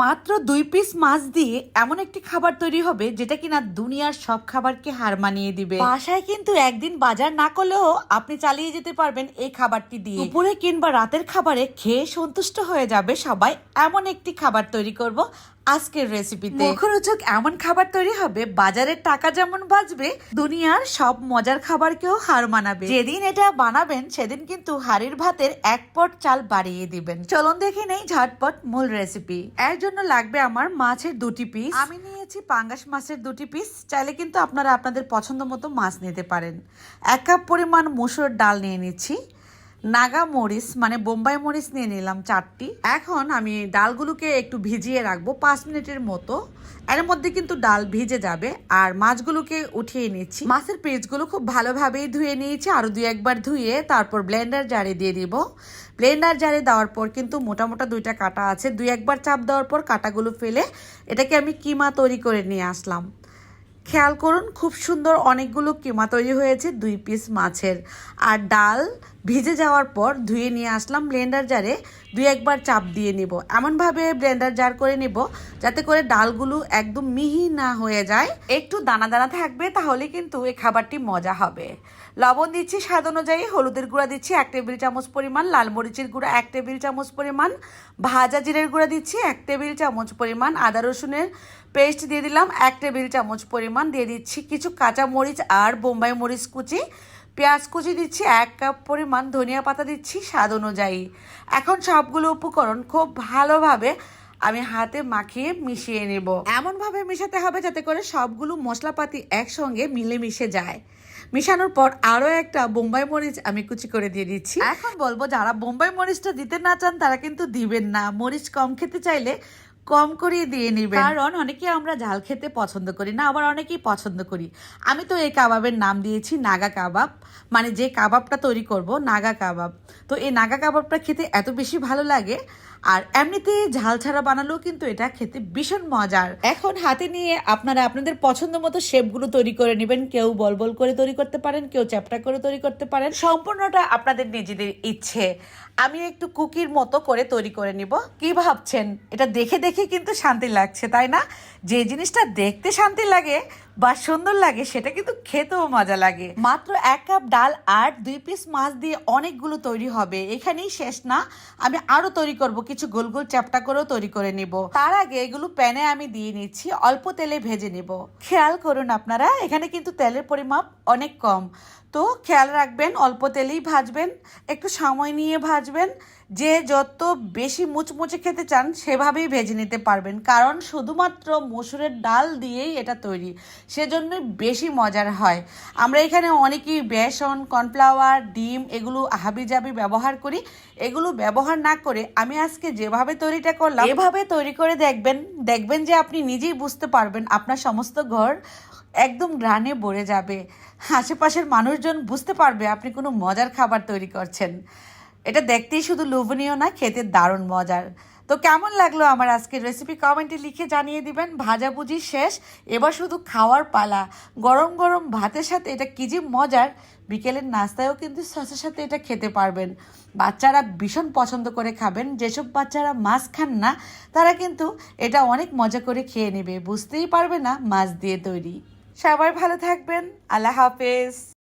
মাত্র দুই পিস মাছ দিয়ে এমন একটি খাবার তৈরি হবে যেটা কিনা দুনিয়ার সব খাবারকে হার মানিয়ে দিবে। বাসায় কিন্তু একদিন বাজার না করলেও আপনি চালিয়ে যেতে পারবেন এই খাবারটি দিয়ে। দুপুরে কিংবা রাতের খাবারে খেয়ে সন্তুষ্ট হয়ে যাবে সবাই। এমন একটি খাবার তৈরি করব। আজকের রেসিপিতে মুখরোচক এমন খাবার তৈরি হবে, বাজারের টাকা যেমন বাঁচবে, দুনিয়ার সব মজার খাবারকেও হার মানাবে। যেদিন এটা বানাবেন, সেদিন কিন্তু হাড়ির ভাতের এক পট চাল বাড়িয়ে দিবেন। চলুন দেখে নেই ঝটপট মূল রেসিপি এর জন্য লাগবে আমার মাছের দুটি পিস আমি নিয়েছি পাঙ্গাস মাছের দুটি পিস চাইলে কিন্তু আপনারা আপনাদের পছন্দ মতো মাছ নিতে পারেন। এক কাপ পরিমাণ মুসুর ডাল নিয়ে নিচ্ছি। নাগা মরিচ মানে বোম্বাই মরিচ নিয়ে নিলাম চারটি। এখন আমি ডালগুলোকে একটু ভিজিয়ে রাখব পাঁচ মিনিটের মতো। এর মধ্যে কিন্তু ডাল ভিজে যাবে, আর মাছগুলোকে উঠিয়ে নিচ্ছি। মাছের পিসগুলো খুব ভালোভাবেই ধুয়ে নিয়েছি আরও দুই একবার ধুয়ে তারপর ব্লেন্ডার জারে দিয়ে দিব। ব্লেন্ডার জারে দেওয়ার পর কিন্তু মোটা মোটা দুইটা কাটা আছে। দুই একবার চাপ দেওয়ার পর কাটাগুলো ফেলে এটাকে আমি কিমা তৈরি করে নিয়ে আসলাম। খেয়াল করুন, খুব সুন্দর অনেকগুলো কিমা তৈরি হয়েছে দুই পিস মাছের। আর ডাল ভিজে যাওয়ার পর ধুয়ে নিয়ে আসলাম ব্লেন্ডার জারে দুই একবার চাপ দিয়ে নিব। এমনভাবে ব্লেন্ডার জার করে নিব যাতে করে ডালগুলো একদম মিহি না হয়ে যায়। একটু দানা দানা থাকবে তাহলে কিন্তু এই খাবারটি মজা হবে। লবণ দিচ্ছি স্বাদ অনুযায়ী, হলুদের গুঁড়া দিচ্ছি এক টেবিল চামচ পরিমাণ, লাল মরিচের গুঁড়া এক টেবিল চামচ পরিমাণ, ভাজা জিরের গুঁড়া দিচ্ছি এক টেবিল চামচ পরিমাণ, আদা রসুনের পেস্ট দিয়ে দিলাম এক টেবিল চামচ পরিমাণ, দিয়ে দিচ্ছি কিছু কাঁচা মরিচ আর বোম্বাই মরিচ কুচি। পেঁয়াজ কুচি দিচ্ছি, এক কাপ পরিমাণ ধনিয়া পাতা দিচ্ছি, স্বাদ অনুযায়ী। এখন সবগুলো উপকরণ খুব ভালোভাবে আমি হাতে মাখিয়ে মিশিয়ে নেব। এমনভাবে মেশাতে হবে যাতে করে সবগুলো মশলাপাতি একসঙ্গে মিলে মিশে যায়। মিশানোর পর আরও একটা বোম্বাই মরিচ আমি কুচি করে দিয়ে দিচ্ছি। এখন বলব, যারা বোম্বাই মরিচটা দিতে না চান, তারা কিন্তু দিবেন না। মরিচ কম খেতে চাইলে কম করে দিয়ে নেবেন। কারণ অনেকে আমরা ঝাল খেতে পছন্দ করি না আবার অনেকেই পছন্দ করি। আমি তো এই কাবাবের নাম দিয়েছি নাগা কাবাব। মানে যে কাবাবটা তৈরি করব নাগা কাবাব। তো এই নাগা কাবাবটা খেতে এত বেশি ভালো লাগে আর এমনিতে ঝাল ছাড়া বানালেও কিন্তু এটা খেতে ভীষণ মজার। এখন হাতে নিয়ে আপনারা আপনাদের পছন্দ মতো শেপগুলো তৈরি করে নেবেন। কেউ বল বল করে তৈরি করতে পারেন কেউ চ্যাপটা করে তৈরি করতে পারেন। সম্পূর্ণটা আপনাদের নিজেদের ইচ্ছে। আমি একটু কুকির মতো করে তৈরি করে নিব। কি ভাবছেন? এটা দেখে দেখে কিন্তু শান্তি লাগছে তাই না? যে জিনিসটা দেখতে শান্তি লাগে বা সুন্দর লাগে, সেটা কিন্তু খেতেও মজা লাগে। মাত্র এক কাপ ডাল আর দুই পিস মাছ দিয়ে অনেকগুলো তৈরি হবে। এখানেই শেষ না। আমি আরও তৈরি করব, কিছু গোল গোল চ্যাপটা করেও তৈরি করে নিব। তার আগে এগুলো প্যানে আমি দিয়ে নিচ্ছি, অল্প তেলে ভেজে নিব। খেয়াল করুন আপনারা, এখানে কিন্তু তেলের পরিমাপ অনেক কম। তো খেয়াল রাখবেন, অল্প তেলেই ভাজবেন, একটু সময় নিয়ে ভাজবেন। যে যত বেশি মুচমুচে খেতে চান, সেভাবেই ভেজে নিতে পারবেন। কারণ শুধুমাত্র মসুরের ডাল দিয়েই এটা তৈরি। সেজন্যই বেশি মজার হয়। আমরা এখানে অনেকেই বেসন, কর্নফ্লাওয়ার, ডিম এগুলো হাবি জাবি ব্যবহার করি। এগুলো ব্যবহার না করে আমি আজকে যেভাবে তৈরিটা করলাম, এভাবে তৈরি করে দেখবেন দেখবেন যে আপনি নিজেই বুঝতে পারবেন আপনার সমস্ত ঘর একদম গ্রানে ভরে যাবে। আশেপাশের মানুষজন বুঝতে পারবে আপনি কোনো মজার খাবার তৈরি করছেন। এটা দেখতেই শুধু লোভনীয় না, খেতে দারুণ মজার। তো কেমন লাগল আমার আজকের রেসিপি কমেন্টে লিখে জানিয়ে দিবেন। ভাজাভুজি শেষ। এবার শুধু খাওয়ার পালা। গরম গরম ভাতের সাথে এটা কি যে মজার। বিকেলের নাস্তায়ও কিন্তু সসের সাথে এটা খেতে পারবেন। বাচ্চারা ভীষণ পছন্দ করে খাবেন। যেসব বাচ্চারা মাছ খান না, তারা কিন্তু এটা অনেক মজা করে খেয়ে নেবে। বুঝতেই পারবে না মাছ দিয়ে তৈরি। সবাই ভালো থাকবেন। আল্লাহ হাফেজ।